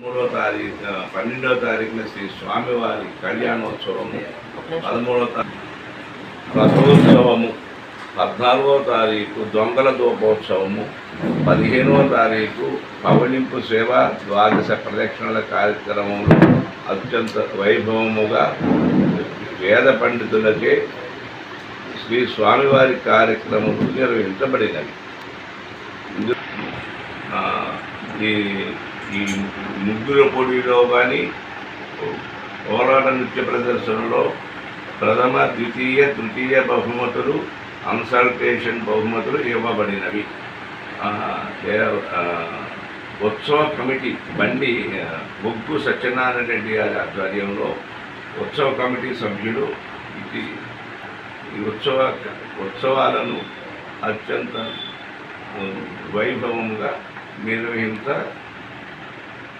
మూడవ తారీఖు పన్నెండో తారీఖున శ్రీ స్వామివారి కళ్యాణోత్సవము. పదమూడో తారీఖు రథోత్సవము పద్నాలుగో తారీఖు దొంగల దూపోత్సవము పదిహేనవ తారీఖు పవళింపు సేవ ద్వాదశ ప్రదక్షిణల కార్యక్రమములు అత్యంత వైభవముగా వేద పండితులకే శ్రీ స్వామివారి కార్యక్రమములు నిర్వహించబడినవి. ఈ ఈ ముగ్గుల పొడిలో కానీ పోరాట నృత్య ప్రదర్శనలో ప్రథమ ద్వితీయ తృతీయ బహుమతులు కన్సల్టేషన్ బహుమతులు ఇవ్వబడినవి. ఉత్సవ కమిటీ బండి బొగ్గు సత్యనారాయణ రెడ్డి గారి ఆధ్వర్యంలో ఉత్సవ కమిటీ సభ్యులు ఇది ఈ ఉత్సవ ఉత్సవాలను అత్యంత వైభవంగా నిర్వహించ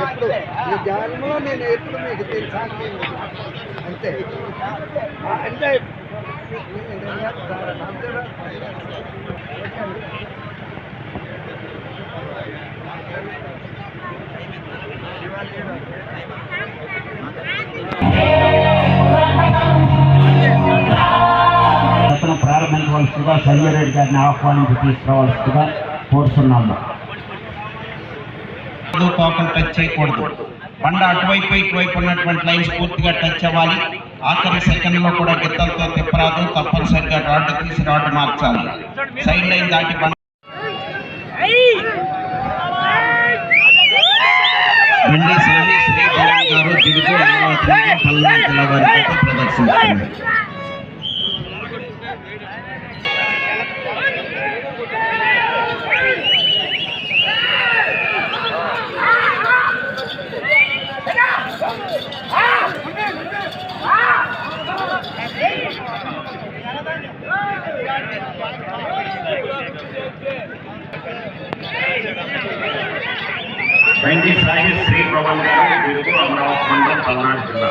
ఎప్పుడు? ఈ జన్మలో నేను ఎప్పుడు మీకు తెలుసా అంతే. అంటే ప్రారంభించవలసిందిగా సంజయ్ రెడ్డి గారిని ఆహ్వానించి తీసుకురావాల్సిందిగా కోరుతున్నాము తోకలు టచ్ చేయకూడదు. బండ అటువైపు ఇటువైపు ఉన్నటువంటి లైన్స్ పూర్తిగా టచ్ అవ్వాలి. ఆఖరి సెకండ్లో కూడా గిత్తలతో తిప్పరాదు. తప్పనిసరిగా రాడ్ తీసి రాడ్ మార్చాలి. సైడ్ లైన్ దాటి బండ బండి స్వామి శ్రీ గారు దిగుతూ అమరావతి పల్నాడు జిల్లా వారి ప్రదర్శిస్తున్నారు బండి సాయి శ్రీ పవన్ గారు దిగుతూ అమరావతి మండలం పల్నాడు జిల్లా